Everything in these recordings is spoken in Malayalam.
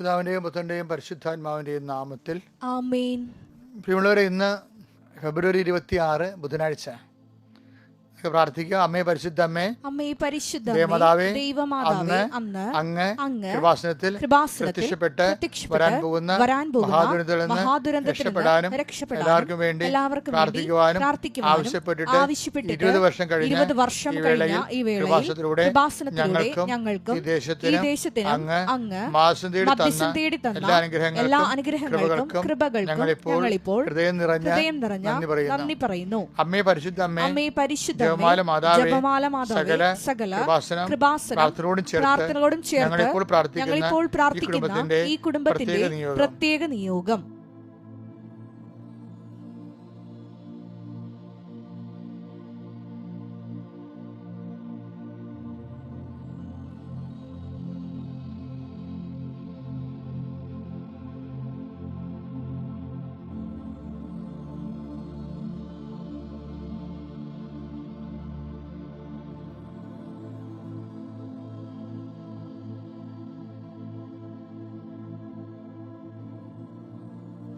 പിതാവിന്റെയും പുത്രന്റെയും പരിശുദ്ധാത്മാവിന്റെയും നാമത്തിൽ പ്രിയമുള്ളവരെ ഇന്ന് ഫെബ്രുവരി ഇരുപത്തി ആറ് ബുധനാഴ്ച. നമുക്ക് പ്രാർത്ഥിക്കുക അമ്മേ പരിശുദ്ധ അമ്മേ അമ്മേ പരിശുദ്ധ ദേവമാതാവേ, ദൈവമാതാവേ അന്ന് അങ്ങ് അങ്ങ് കൃപാസനത്തിൽ പ്രത്യക്ഷപ്പെട്ട് വരാൻ പോകുന്ന വരാൻ മഹാദുരന്തത്തിൽ രക്ഷപ്പെടാനും എല്ലാവർക്കും വേണ്ടി എല്ലാവർക്കും പ്രാർത്ഥിക്കുവാനും ആവശ്യപ്പെട്ടിട്ട് ആവശ്യപ്പെട്ടിട്ട് ഇരുപത് വർഷം കഴിഞ്ഞ് ഇരുപത് വർഷം കഴിഞ്ഞ വേളയിൽ ഈ വേളയിൽ ഞങ്ങൾക്കും ഞങ്ങൾക്കും ഈ ദേശത്തിനും അങ്ങ് അങ്ങ് മധ്യസ്ഥം തന്ന തേടി തന്ന എല്ലാ അനുഗ്രഹങ്ങൾക്കും കൃപകൾക്കും ഞങ്ങളിപ്പോൾ ഹൃദയം നിറഞ്ഞ ഹൃദയം നിറഞ്ഞ നന്ദി പറയുന്നു. അമ്മേ പരിശുദ്ധ അമ്മേ അമ്മേ പരിശുദ്ധ ജപമാല മാതാവേ, സകല പ്രാർത്ഥനയോടും ചേർത്ത് ഞങ്ങളിപ്പോൾ പ്രാർത്ഥിക്കുന്ന ഈ കുടുംബത്തിന്റെ പ്രത്യേക നിയോഗം.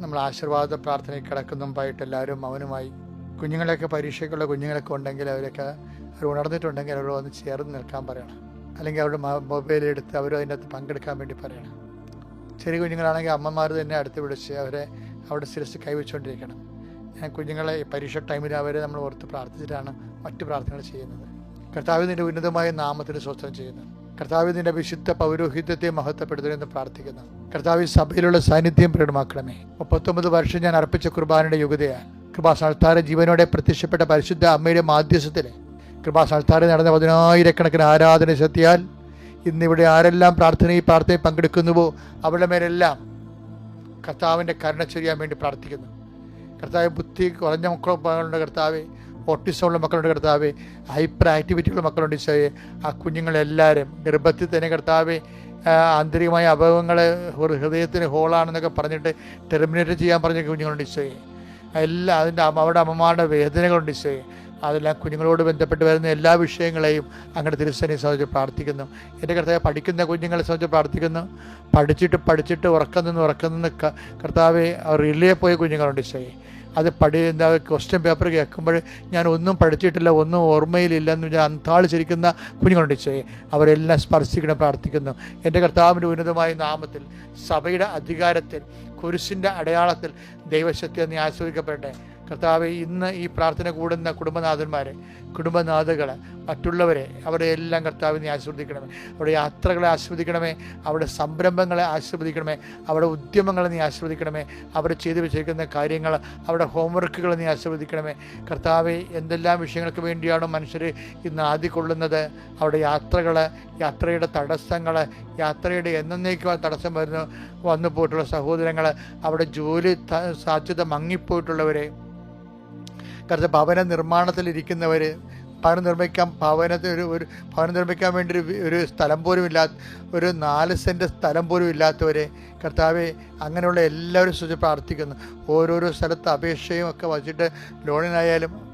നമ്മൾ ആശീർവാദ പ്രാർത്ഥനയിൽ കിടക്കുന്നുമ്പായിട്ട് എല്ലാവരും അവനുമായി കുഞ്ഞുങ്ങളെയൊക്കെ പരീക്ഷയ്ക്കുള്ള കുഞ്ഞുങ്ങളൊക്കെ ഉണ്ടെങ്കിൽ അവരൊക്കെ അവർ ഉണർന്നിട്ടുണ്ടെങ്കിൽ അവർ വന്ന് ചേർന്ന് നിൽക്കാൻ പറയണം. അല്ലെങ്കിൽ അവരുടെ മൊബൈൽ എടുത്ത് അവരും അതിനകത്ത് പങ്കെടുക്കാൻ വേണ്ടി പറയണം. ചെറിയ കുഞ്ഞുങ്ങളാണെങ്കിൽ അമ്മമാർ തന്നെ അടുത്ത് വിളിച്ച് അവരെ അവിടെ ശിരസ് കൈവച്ചുകൊണ്ടിരിക്കണം. ഞാൻ കുഞ്ഞുങ്ങളെ പരീക്ഷ ടൈമിൽ അവരെ നമ്മൾ ഓർത്ത് പ്രാർത്ഥിച്ചിട്ടാണ് മറ്റു പ്രാർത്ഥനകൾ ചെയ്യുന്നത്. കർത്താവ് നിന്റെ ഉന്നതമായ നാമത്തിന് സ്വസ്ഥം ചെയ്യുന്നു. കർത്താവ് നിന്റെ വിശുദ്ധ പൗരോഹിത്യത്തെ മഹത്വപ്പെടുത്തണമെന്ന് പ്രാർത്ഥിക്കുന്നു. കർത്താവ് സഭയിലുള്ള സാന്നിധ്യം പ്രകടമാക്കണമേ. മുപ്പത്തൊമ്പത് വർഷം ഞാൻ അർപ്പിച്ച കുർബാനയുടെ യുഗതയാണ് കൃപാസാൽത്താര ജീവനോടെ പ്രത്യക്ഷപ്പെട്ട പരിശുദ്ധ അമ്മയുടെ മാധ്യസ്ഥത്തിൽ കൃപാസാൽത്താര നടന്ന പതിനായിരക്കണക്കിന് ആരാധന ശക്തിയാൽ ഇന്നിവിടെ ആരെല്ലാം പ്രാർത്ഥനയിൽ പ്രാർത്ഥനയിൽ പങ്കെടുക്കുന്നുവോ അവരുടെ മേലെല്ലാം കർത്താവിന്റെ കരുണ ചെയ്യാൻ വേണ്ടി പ്രാർത്ഥിക്കുന്നു. കർത്താവ് ബുദ്ധി കുറഞ്ഞ മക്കളുണ്ട് കർത്താവ് ഓട്ടിസം ഉള്ള മക്കളുണ്ട് കർത്താവ്. ഹൈപ്പർ ആക്ടിവിറ്റിയുള്ള മക്കളുണ്ട് ഈശോയെ. ആ കുഞ്ഞുങ്ങളെല്ലാവരും ഗർഭത്തിൽ തന്നെ കർത്താവ് ആന്തരികമായ അപകടങ്ങൾ ഹൃദയത്തിന് ഹോളാണെന്നൊക്കെ പറഞ്ഞിട്ട് ടെർമിനേറ്റ് ചെയ്യാൻ പറഞ്ഞ കുഞ്ഞുങ്ങളുണ്ട് ഈശോയെ. എല്ലാ അതിന്റെ അവരുടെ അമ്മമാരുടെ വേദനകളുണ്ട് ഈശോയെ. അതെല്ലാം കുഞ്ഞുങ്ങളോട് ബന്ധപ്പെട്ട് വരുന്ന എല്ലാ വിഷയങ്ങളെയും അങ്ങനെ തിരുസനെ സംബന്ധിച്ച് പ്രാർത്ഥിക്കുന്നു. എന്റെ കർത്താവ് പഠിക്കുന്ന കുഞ്ഞുങ്ങളെ സംബന്ധിച്ച് പ്രാർത്ഥിക്കുന്നു. പഠിച്ചിട്ട് പഠിച്ചിട്ട് ഉറക്കം നിന്ന് ഉറക്കം നിന്ന് കർത്താവെ റിലേ പോയ കുഞ്ഞുങ്ങളുണ്ട് ഈശോയെ. അത് പഠി എന്താ ക്വസ്റ്റ്യൻ പേപ്പർ കേൾക്കുമ്പോൾ ഞാൻ ഒന്നും പഠിച്ചിട്ടില്ല ഒന്നും ഓർമ്മയിലില്ല എന്ന് ഞാൻ അന്താളിച്ചിരിക്കുന്ന കുഞ്ഞുങ്ങളുണ്ട് ചേ അവരെല്ലാം സ്പർശിക്കണം പ്രാർത്ഥിക്കുന്നു. എന്റെ കർത്താവിന്റെ ഉന്നതമായ നാമത്തിൽ സഭയുടെ അധികാരത്തിൽ കുരിശിന്റെ അടയാളത്തിൽ ദൈവശക്തി നീ ആസ്വദിക്കപ്പെടട്ടെ. കർത്താവ് ഇന്ന് ഈ പ്രാർത്ഥന കൂടുന്ന കുടുംബനാഥന്മാരെ കുടുംബനാഥകൾ മറ്റുള്ളവരെ അവരെ എല്ലാം കർത്താവിനെ ആസ്വദിക്കണമേ അവരുടെ യാത്രകളെ ആസ്വദിക്കണമേ അവരുടെ സംരംഭങ്ങളെ ആസ്വദിക്കണമേ അവരുടെ ഉദ്യമങ്ങളെ നീ ആസ്വദിക്കണമേ അവർ ചെയ്തു വെച്ചിരിക്കുന്ന കാര്യങ്ങൾ അവരുടെ ഹോംവർക്കുകൾ നീ ആസ്വദിക്കണമേ കർത്താവ് എന്തെല്ലാം വിഷയങ്ങൾക്ക് വേണ്ടിയാണ് മനുഷ്യർ ഇന്ന് ആദ്യക്കൊള്ളുന്നത് അവരുടെ യാത്രകൾ യാത്രയുടെ തടസ്സങ്ങൾ യാത്രയുടെ എന്നേക്കും തടസ്സം വരുന്നു വന്നു പോയിട്ടുള്ള സഹോദരങ്ങൾ അവിടെ ജോലി സാധ്യത മങ്ങിപ്പോയിട്ടുള്ളവരെ കരുത ഭവന നിർമ്മാണത്തിലിരിക്കുന്നവർ ഭവനം നിർമ്മിക്കാൻ ഭവനത്തിന് ഒരു ഒരു ഭവനം നിർമ്മിക്കാൻ വേണ്ടി ഒരു ഒരു സ്ഥലം പോലും ഇല്ലാത്ത ഒരു നാല് സെന്റ് സ്ഥലം പോലും ഇല്ലാത്തവരെ കർത്താവെ അങ്ങനെയുള്ള എല്ലാവരും സ്തുതി പ്രാർത്ഥിക്കുന്നു. ഓരോരോ സ്ഥലത്ത് അപേക്ഷയും ഒക്കെ വച്ചിട്ട് ലോണിനായാലും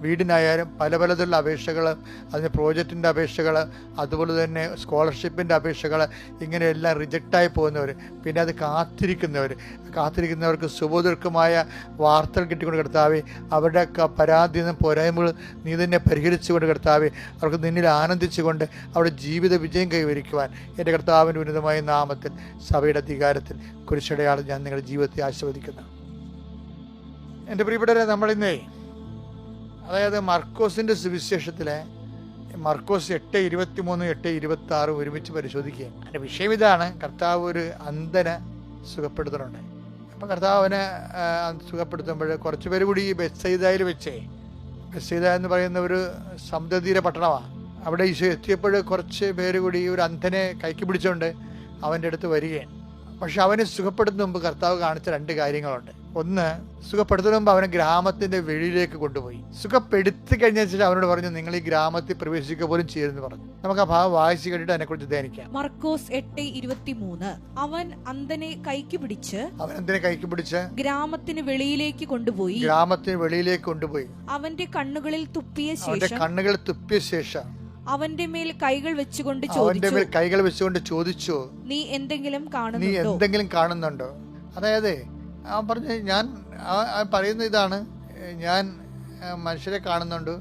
വീടിനായാലും പല പലതുള്ള അപേക്ഷകൾ അതിന് പ്രോജക്റ്റിന്റെ അപേക്ഷകൾ അതുപോലെ തന്നെ സ്കോളർഷിപ്പിന്റെ അപേക്ഷകൾ ഇങ്ങനെയെല്ലാം റിജക്റ്റായി പോകുന്നവർ പിന്നെ അത് കാത്തിരിക്കുന്നവർ കാത്തിരിക്കുന്നവർക്ക് സുബോധർക്കമായ വാർത്തകൾ കിട്ടിക്കൊണ്ട് കിടത്താവേ അവരുടെ പരാതി പോരായ്മകൾ നീ തന്നെ പരിഹരിച്ചുകൊണ്ട് കിടത്താവേ അവർക്ക് നിന്നിൽ ആനന്ദിച്ചുകൊണ്ട് അവരുടെ ജീവിത വിജയം കൈവരിക്കുവാൻ എന്റെ കർത്താവിന്റെ ഉന്നതമായ നാമത്തിൽ സഭയുടെ അധികാരത്തിൽ കുരിശടയാളം ഞാൻ നിങ്ങളുടെ ജീവിതത്തെ ആസ്വദിക്കുന്നു എന്റെ പ്രിയപ്പെട്ടവരെ നമ്മളിന്നേ അതായത് മർക്കോസിന്റെ സുവിശേഷത്തിലെ മർക്കോസ് എട്ട് ഇരുപത്തി മൂന്ന് എട്ട് ഇരുപത്തി ആറ് ഒരുമിച്ച് പരിശോധിക്കുക അതിന്റെ വിഷയം ഇതാണ്. കർത്താവ് ഒരു അന്ധനെ സുഖപ്പെടുത്തുന്നുണ്ട്. അപ്പം കർത്താവ് അവനെ സുഖപ്പെടുത്തുമ്പോൾ കുറച്ച് പേര് കൂടി ബെസ്സൈദയിൽ വെച്ചേ ബെസ്സൈദ എന്ന് പറയുന്ന ഒരു സമുദ്രതീര പട്ടണമാണ്. അവിടെ ഈശോ എത്തിയപ്പോൾ കുറച്ച് പേര് കൂടി ഒരു അന്ധനെ കൈക്ക് പിടിച്ചുകൊണ്ട് അവന്റെ അടുത്ത് വരികയാണ്. പക്ഷെ അവനെ സുഖപ്പെടുത്തുന്ന മുമ്പ് കർത്താവ് കാണിച്ച രണ്ട് കാര്യങ്ങളുണ്ട്. ഒന്ന് സുഖപ്പെടുത്തുന്ന മുമ്പ് അവനെ ഗ്രാമത്തിന്റെ വെളിയിലേക്ക് കൊണ്ടുപോയി. സുഖപ്പെടുത്തി കഴിഞ്ഞ ശേഷം അവനോട് പറഞ്ഞു നിങ്ങൾ ഈ ഗ്രാമത്തിൽ പ്രവേശിക്കുക പോലും ചെയ്തെന്ന് പറഞ്ഞു. നമുക്ക് ആ ഭാഗം വായിച്ചു കേട്ടിട്ട് അതിനെക്കുറിച്ച് ധ്യാനിക്കാം. മർക്കോസ് എട്ട് ഇരുപത്തിമൂന്ന്. അവൻ അന്തനെ കൈക്ക് പിടിച്ച് അവൻ എന്തിനെ കൈക്ക് പിടിച്ച്? ഗ്രാമത്തിന് വെളിയിലേക്ക് കൊണ്ടുപോയി. ഗ്രാമത്തിന് വെളിയിലേക്ക് കൊണ്ടുപോയി. അവന്റെ കണ്ണുകളിൽ തുപ്പിയ അവന്റെ ശേഷം കണ്ണുകൾ തുപ്പിയ ശേഷം അവന്റെ മേൽ കൈകൾ വെച്ചുകൊണ്ട് അവന്റെ ചോദിച്ചു മേൽ കൈകൾ വെച്ചുകൊണ്ട് ചോദിച്ചു നീ എന്തെങ്കിലും നീ കാണുന്നുണ്ടോ? എന്തെങ്കിലും കാണുന്നുണ്ടോ? അതായത് ആ പറഞ്ഞു ഞാൻ ആ- പറയുന്ന ഇതാണ് "ഏ, ഞാൻ മനുഷ്യരെ കാണുന്നുണ്ട്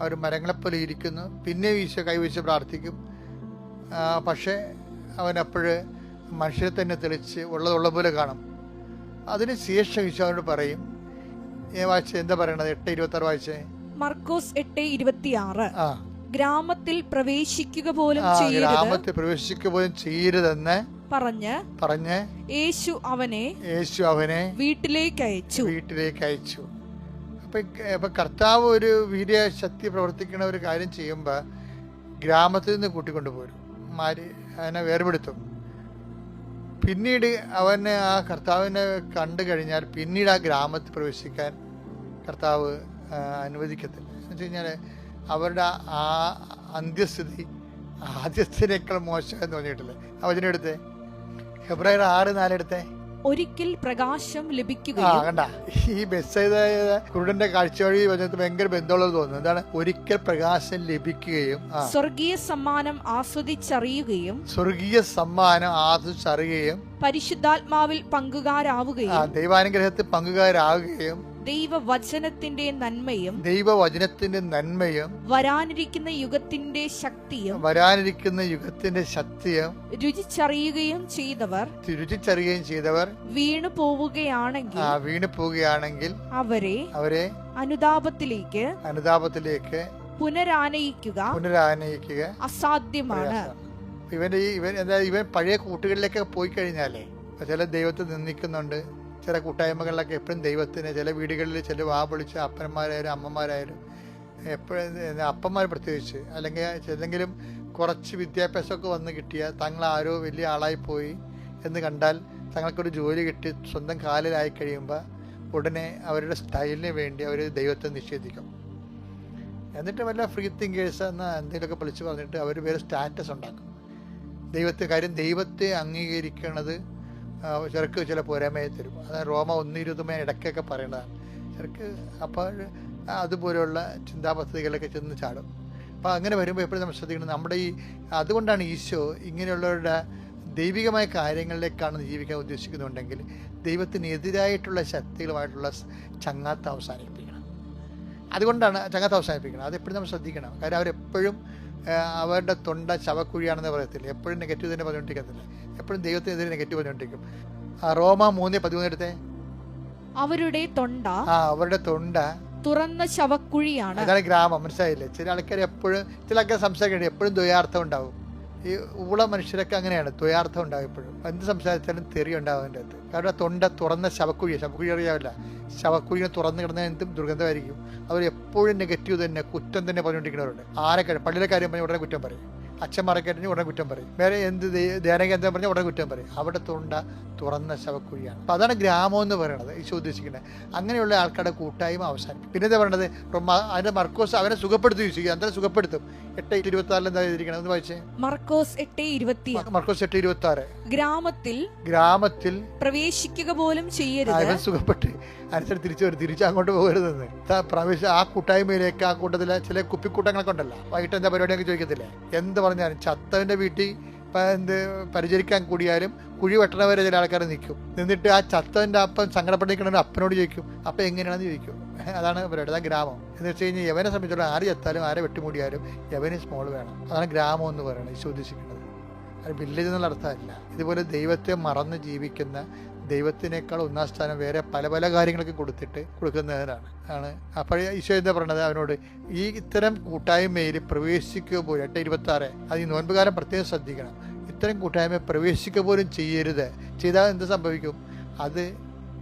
അവർ മരങ്ങളെപ്പോലെ ഇരിക്കുന്നു പിന്നെ ഈശോ കൈവച്ച് പ്രാർത്ഥിക്കും ആ, പക്ഷേ അവൻ അപ്പോഴ് മനുഷ്യരെ തന്നെ തെളിച്ച് ഉള്ളതുള്ള പോലെ കാണും. അതിന് ശേഷം ഈശോ അവനോട് പറയും ഏ വായിച്ച എന്താ പറയണത്? എട്ട് ഇരുപത്തി ആറ് വായിച്ചേ? മർക്കോസ് എട്ട് ഇരുപത്തിയാറ്. ആ. ഗ്രാമത്തിൽ പ്രവേശിക്കുക പോലും ചെയ്യരുത്. ഗ്രാമത്തിൽ പ്രവേശിക്കുക പോലും ചെയ്യരുതെന്ന് പറഞ്ഞ് പറഞ്ഞ് യേശു അവനെ യേശു അവനെ വീട്ടിലേക്ക് അയച്ചു. വീട്ടിലേക്ക് അയച്ചു. അപ്പൊ കർത്താവ് ഒരു വീര്യശക്തി പ്രവർത്തിക്കുന്ന ഒരു കാര്യം ചെയ്യുമ്പോൾ ഗ്രാമത്തിൽ നിന്ന് കൂട്ടിക്കൊണ്ടുപോരും മാരി അതിനെ വേർപെടുത്തും. പിന്നീട് അവനെ ആ കർത്താവിനെ കണ്ടു കഴിഞ്ഞാൽ പിന്നീട് ആ ഗ്രാമത്തിൽ പ്രവേശിക്കാൻ കർത്താവ് അനുവദിക്കത്തില്ല. എന്ന് വെച്ച് കഴിഞ്ഞാൽ അവരുടെ ആ അന്ത്യസ്ഥിതി ആദ്യത്തിനേക്കാൾ മോശം എന്ന് ആ വചനം എടുത്തേ. ഫെബ്രുവരി ആറ് നാലെടുത്തേ ഒരിക്കൽ പ്രകാശം ആ ലഭിക്കുകയും കണ്ട. ഈ ബസ് കുരുടന്റെ കാഴ്ചവഴി വചനത്തിൽ ഭയങ്കര ബന്ധമുള്ളത് തോന്നുന്നു. എന്താണ്? ഒരിക്കൽ പ്രകാശം ലഭിക്കുകയും ആ. സ്വർഗീയ സമ്മാനം ആസ്വദിച്ചറിയുകയും സ്വർഗീയ സമ്മാനം ആസ്വദിച്ചറിയുകയും പരിശുദ്ധാത്മാവിൽ ആ പങ്കുകാരാവുകയും ദൈവാനുഗ്രഹത്തിൽ പങ്കുകാരാകുകയും ദൈവവചനത്തിന്റെ നന്മയും ദൈവവചനത്തിന്റെ നന്മയും വരാനിരിക്കുന്ന യുഗത്തിന്റെ ശക്തിയും വരാനിരിക്കുന്ന യുഗത്തിന്റെ ശക്തിയും രുചിച്ചറിയുകയും ചെയ്തവർ രുചിച്ചറിയുകയും ചെയ്തവർ വീണു പോവുകയാണെങ്കിൽ വീണു പോവുകയാണെങ്കിൽ അവരെ അവരെ അനുതാപത്തിലേക്ക് അനുതാപത്തിലേക്ക് പുനരാനയിക്കുക പുനരാനയിക്കുക അസാധ്യമാണ്. ഇവന്റെ ഈ ഇവൻ എന്താ ഇവൻ പഴയ കൂട്ടുകളിലേക്ക് പോയി കഴിഞ്ഞാലേ ചില ദൈവത്തെ നിന്ദിക്കുന്നുണ്ട് ചില കൂട്ടായ്മകളിലൊക്കെ എപ്പോഴും ദൈവത്തിന് ചില വീടുകളിൽ ചില വാ പൊളിച്ച അപ്പന്മാരായാലും അമ്മമാരായാലും എപ്പോഴും അപ്പന്മാർ പ്രത്യേകിച്ച് അല്ലെങ്കിൽ ഏതെങ്കിലും കുറച്ച് വിദ്യാഭ്യാസമൊക്കെ വന്ന് കിട്ടിയ തങ്ങൾ ആരോ വലിയ ആളായിപ്പോയി പോയി എന്ന് കണ്ടാൽ തങ്ങൾക്കൊരു ജോലി കിട്ടി സ്വന്തം കാലിലായി കഴിയുമ്പോൾ ഉടനെ അവരുടെ സ്റ്റൈലിന് വേണ്ടി അവർ ദൈവത്തെ നിഷേധിക്കും. എന്നിട്ട് വല്ല ഫ്രീ തിങ്കേഴ്സ് എന്ന എന്തെങ്കിലുമൊക്കെ വിളിച്ച് പറഞ്ഞിട്ട് അവർ വേറെ സ്റ്റാറ്റസ് ഉണ്ടാക്കും. ദൈവത്തെ കാര്യം ദൈവത്തെ അംഗീകരിക്കണത് ആ, ചെറുക്ക് ചില പോരായ്മയെ തരും. അതായത് റോമ ഒന്നിരുതുമേ ഇടയ്ക്കൊക്കെ പറയേണ്ടതാണ് ചെറുക്ക് അപ്പോൾ അതുപോലെയുള്ള ചിന്താപദ്ധതികളൊക്കെ ചെന്ന് ചാടും. അപ്പോൾ അങ്ങനെ വരുമ്പോൾ എപ്പോഴും നമ്മൾ ശ്രദ്ധിക്കണം. നമ്മുടെ ഈ അതുകൊണ്ടാണ് ഈശോ ഇങ്ങനെയുള്ളവരുടെ ദൈവികമായ കാര്യങ്ങളിലേക്കാണ് ജീവിക്കാൻ ഉദ്ദേശിക്കുന്നുണ്ടെങ്കിൽ ദൈവത്തിനെതിരായിട്ടുള്ള ശക്തികളുമായിട്ടുള്ള ചങ്ങാത്ത അവസാനിപ്പിക്കണം അതുകൊണ്ടാണ് ചങ്ങാത്ത അവസാനിപ്പിക്കുന്നത്. അതെപ്പോഴും നമ്മൾ ശ്രദ്ധിക്കണം. കാര്യം അവരെപ്പോഴും അവരുടെ തൊണ്ട ശവക്കുഴിയാണെന്ന് പറയത്തില്ല. എപ്പോഴും നെഗറ്റീവ് തന്നെ പറഞ്ഞുകൊണ്ടിരിക്കത്തില്ല. എപ്പോഴും ദൈവത്തിനെതിരെ നെഗറ്റീവ് പറഞ്ഞുകൊണ്ടിരിക്കും. റോമ മൂന്ന് പതിമൂന്ന് എടുത്തേ. അവരുടെ തൊണ്ട ആ അവരുടെ തൊണ്ട തുറന്ന ശവക്കുഴിയാണ് അതാണ് ഗ്രാമം. മനസ്സിലായില്ലേ? ചില ആൾക്കാർ എപ്പോഴും ചില ആൾക്കാർ സംസാരിക്കട്ടെ എപ്പോഴും ദ്വയാർത്ഥം ഉണ്ടാവും. ഈ ഉള മനുഷ്യരൊക്കെ അങ്ങനെയാണ് ദ്വയാർത്ഥം ഉണ്ടാകുമ്പോഴും എന്ത് സംസാരിച്ചാലും തെറി ഉണ്ടാവും അതിന്റെ അകത്ത്. കാരണം തൊണ്ട തുറന്ന ശവക്കുഴി ശവക്കുഴി അറിയാവില്ല. ശവക്കുഴി തുറന്ന് കിടന്നാൽ എന്തും ദുർഗന്ധമായിരിക്കും? അവർ എപ്പോഴും നെഗറ്റീവ് തന്നെ കുറ്റം തന്നെ പറഞ്ഞുകൊണ്ടിരിക്കുന്നവരുണ്ട്. ആരെ പള്ളിയിലെ കാര്യം പറഞ്ഞാൽ ഉടനെ കുറ്റം പറയും. അച്ഛന്മാരെ കഴിഞ്ഞ് ഉടനെ കുറ്റം പറയും. വേറെ എന്ത് ധ്യാനകേന്ദ്രം പറഞ്ഞാൽ ഉടനെ കുറ്റം പറയും. അവിടെ തൊണ്ട തുറന്ന ശവക്കുഴിയാണ്. അപ്പോൾ അതാണ് ഗ്രാമം എന്ന് പറയുന്നത് ഈശോ ഉദ്ദേശിക്കുന്നത്. അങ്ങനെയുള്ള ആൾക്കാരുടെ കൂട്ടായ്മ അവസാനിക്കും പിന്നെ എന്താ പറയുന്നത് അതിന്റെ അതിന്റെ മർക്കോസ് അവനെ സുഖപ്പെടുത്തി ചോദിച്ചു അന്തരം സുഖപ്പെടുത്തും? എട്ട് ഇരുപത്തി എന്താ എഴുതിയിരിക്കണം എന്ന് വായിച്ചേ. മർക്കോസ് എട്ട് ഇരുപത്തി മർക്കോസ് എട്ട് ഇരുപത്തി ആറ് ഗ്രാമത്തിൽ ഗ്രാമത്തിൽ പ്രവേശിക്കുക പോലും ചെയ്യരുത്. അവൻ സുഖപ്പെട്ട്. അനുസരിച്ച് തിരിച്ചു വരും. തിരിച്ച് അങ്ങോട്ട് പോകരുതെന്ന്. പ്രവേശ ആ കൂട്ടായ്മയിലേക്ക് ആ കൂട്ടത്തിലെ ചില കുപ്പിക്കൂട്ടങ്ങളൊക്കെ ഉണ്ടല്ലോ. വൈകിട്ട് എന്താ പരിപാടിയൊക്കെ ചോദിക്കത്തില്ലേ? എന്ത് പറഞ്ഞാലും ചത്തവന്റെ വീട്ടിൽ എന്ത് പരിചരിക്കാൻ കൂടിയാലും കുഴി വെട്ടണവരെ ചില ആൾക്കാർ നിൽക്കും. നിന്നിട്ട് ആ ചത്തവന്റെ അപ്പം സങ്കടപ്പെട്ടിരിക്കണ അപ്പനോട് ചോദിക്കും അപ്പം എങ്ങനെയാണെന്ന് ചോദിക്കും? അതാണ് പരിപാടി. അതാണ് ഗ്രാമം. എന്ന് വെച്ച് കഴിഞ്ഞാൽ യവനെ സംബന്ധിച്ചിടത്തോളം ആര് ചത്താലും ആരെ വെട്ടിമൂടിയാലും യവന് സ്മോൾ വേണം. അതാണ് ഗ്രാമം എന്ന് പറയുന്നത് ഈശോ ഉദ്ദേശിക്കുന്നത്. അത് വില്ലേജ് എന്നുള്ള അർത്ഥമല്ല. ഇതുപോലെ ദൈവത്തെ മറന്ന് ജീവിക്കുന്ന ദൈവത്തിനേക്കാൾ ഒന്നാം സ്ഥാനം വേറെ പല പല കാര്യങ്ങൾക്ക് കൊടുത്തിട്ട് കൊടുക്കുന്നതിനാണ്. ആണ്. അപ്പോഴേ ഈശോ എന്താ പറഞ്ഞത്? അവനോട് ഈ ഇത്തരം കൂട്ടായ്മയിൽ പ്രവേശിക്കുക പോലും എട്ട് ഇരുപത്തി ആറ് അത് ഈ നോൻപുകാലം പ്രത്യേകം ശ്രദ്ധിക്കണം. ഇത്തരം കൂട്ടായ്മ പ്രവേശിക്കുക പോലും ചെയ്യരുത്. ചെയ്താൽ എന്ത് സംഭവിക്കും? അത്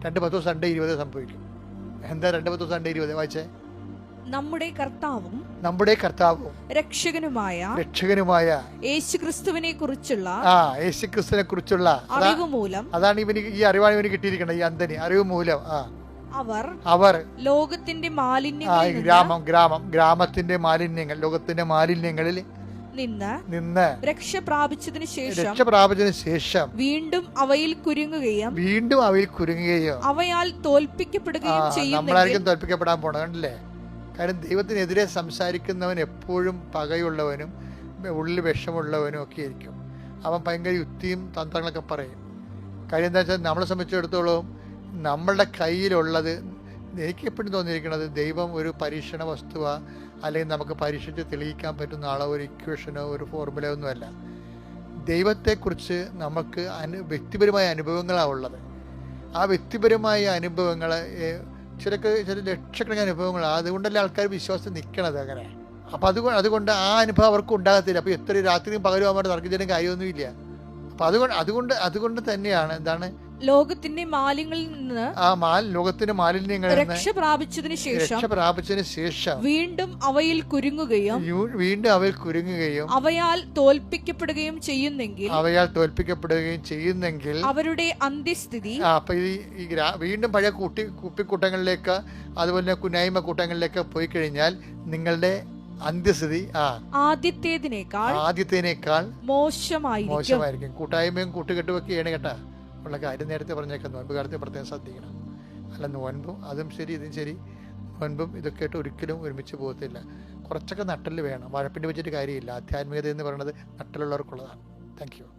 രണ്ട് പത്ത് ദിവസം രണ്ട് ഇരുപത് സംഭവിക്കും. എന്താ രണ്ട് പത്ത് ദിവസം രണ്ട് ഇരുപത്? വായിച്ചേ. നമ്മുടെ കർത്താവും നമ്മുടെ കർത്താവും രക്ഷകനുമായ രക്ഷകനുമായ യേശു ക്രിസ്തുവിനെ കുറിച്ചുള്ള ആ യേശു ക്രിസ്തുവിനെ കുറിച്ചുള്ള അറിവ് മൂലം അതാണ് ഇവന് ഈ അറിവാണ് ഇവന് കിട്ടിയിരിക്കുന്നത് ഈ അന്തനി അറിവ് മൂലം ആ. അവർ അവർ ലോകത്തിന്റെ മാലിന്യങ്ങൾ ഗ്രാമം ഗ്രാമം ഗ്രാമത്തിന്റെ മാലിന്യങ്ങൾ ലോകത്തിന്റെ മാലിന്യങ്ങളിൽ നിന്ന് നിന്ന് രക്ഷ പ്രാപിച്ചതിന് ശേഷം രക്ഷ പ്രാപിച്ചതിന് ശേഷം വീണ്ടും അവയിൽ കുരുങ്ങുകയും വീണ്ടും അവയിൽ കുരുങ്ങുകയും അവയാൽ തോൽപ്പിക്കപ്പെടുകയും ചെയ്യും നമ്മളായിരിക്കും തോൽപ്പിക്കപ്പെടാൻ പോണല്ലേ കണ്ടില്ലേ? കാര്യം ദൈവത്തിനെതിരെ സംസാരിക്കുന്നവൻ എപ്പോഴും പകയുള്ളവനും ഉള്ളിൽ വിഷമുള്ളവനും ഒക്കെ ആയിരിക്കും. അവൻ ഭയങ്കര യുക്തിയും തന്ത്രങ്ങളൊക്കെ പറയും. കാര്യം എന്താ വെച്ചാൽ നമ്മളെ സംബന്ധിച്ചിടത്തോളം നമ്മളുടെ കയ്യിലുള്ളത് എനിക്ക് എപ്പോഴും തോന്നിയിരിക്കുന്നത് ദൈവം ഒരു പരീക്ഷണ വസ്തുവ അല്ലെങ്കിൽ നമുക്ക് പരീക്ഷിച്ച് തെളിയിക്കാൻ പറ്റുന്ന ആളോ ഒരു ഇക്വേഷനോ ഒരു ഫോർമുലയോ ഒന്നുമല്ല ദൈവത്തെക്കുറിച്ച് നമുക്ക് അനു വ്യക്തിപരമായ അനുഭവങ്ങളാണ് ഉള്ളത്. ആ വ്യക്തിപരമായ അനുഭവങ്ങൾ ചിലക്ക് ചില ലക്ഷക്കണക്കിന് അനുഭവങ്ങൾ. അതുകൊണ്ടല്ലേ ആൾക്കാർ വിശ്വാസം നിൽക്കണത് അങ്ങനെ. അപ്പം അതുകൊണ്ട് അതുകൊണ്ട് ആ അനുഭവം അവർക്ക് ഉണ്ടാകത്തില്ല. അപ്പോൾ എത്ര രാത്രിയും പകലും അവരുടെ തർക്കിച്ചതിനും കാര്യമൊന്നുമില്ല. അപ്പം അതുകൊണ്ട് അതുകൊണ്ട് അതുകൊണ്ട് തന്നെയാണ് എന്താണ് ലോകത്തിന്റെ മാലിന്യങ്ങളിൽ നിന്ന് ആ മാൽ ലോകത്തിന്റെ മാലിന്യങ്ങളിൽ രക്ഷ പ്രാപിച്ചതിന് ശേഷം രക്ഷ പ്രാപിച്ചതിന് ശേഷം വീണ്ടും അവയിൽ കുരുങ്ങുകയും വീണ്ടും അവയിൽ കുരുങ്ങുകയും അവയാൽ തോൽപ്പിക്കപ്പെടുകയും ചെയ്യുന്നെങ്കിൽ അവയാൽ തോൽപ്പിക്കപ്പെടുകയും ചെയ്യുന്നെങ്കിൽ അവരുടെ അന്ത്യസ്ഥിതി അപ്പൊ ഈ ഈ വീണ്ടും പഴയ കൂട്ടി കുപ്പിക്കൂട്ടങ്ങളിലേക്ക് അതുപോലെ കുനായ്മ കൂട്ടങ്ങളിലേക്ക് പോയി കഴിഞ്ഞാൽ നിങ്ങളുടെ അന്ത്യസ്ഥിതി ആ ആദ്യത്തേതിനേക്കാൾ ആദ്യത്തേനേക്കാൾ മോശമായിരിക്കും. മോശമായിരിക്കും. കൂട്ടായ്മയും കൂട്ടുകെട്ടും ഒക്കെയാണ് കേട്ടാ. ഉള്ള കാര്യം നേരത്തെ പറഞ്ഞേക്കാം നോൻപ് കാലത്ത് പ്രത്യേകം ശ്രദ്ധിക്കണം. അല്ല നോൻപും അതും ശരി ഇതും ശരി. നോൻപും ഇതൊക്കെ ആയിട്ട് ഒരിക്കലും ഒരുമിച്ച് പോകത്തില്ല. കുറച്ചൊക്കെ നട്ടൽ വേണം. വഴപ്പിന്റെ വെച്ചിട്ട് കാര്യമില്ല. ആധ്യാത്മികത എന്ന് പറയുന്നത് നട്ടലുള്ളവർക്കുള്ളതാണ് താങ്ക് യു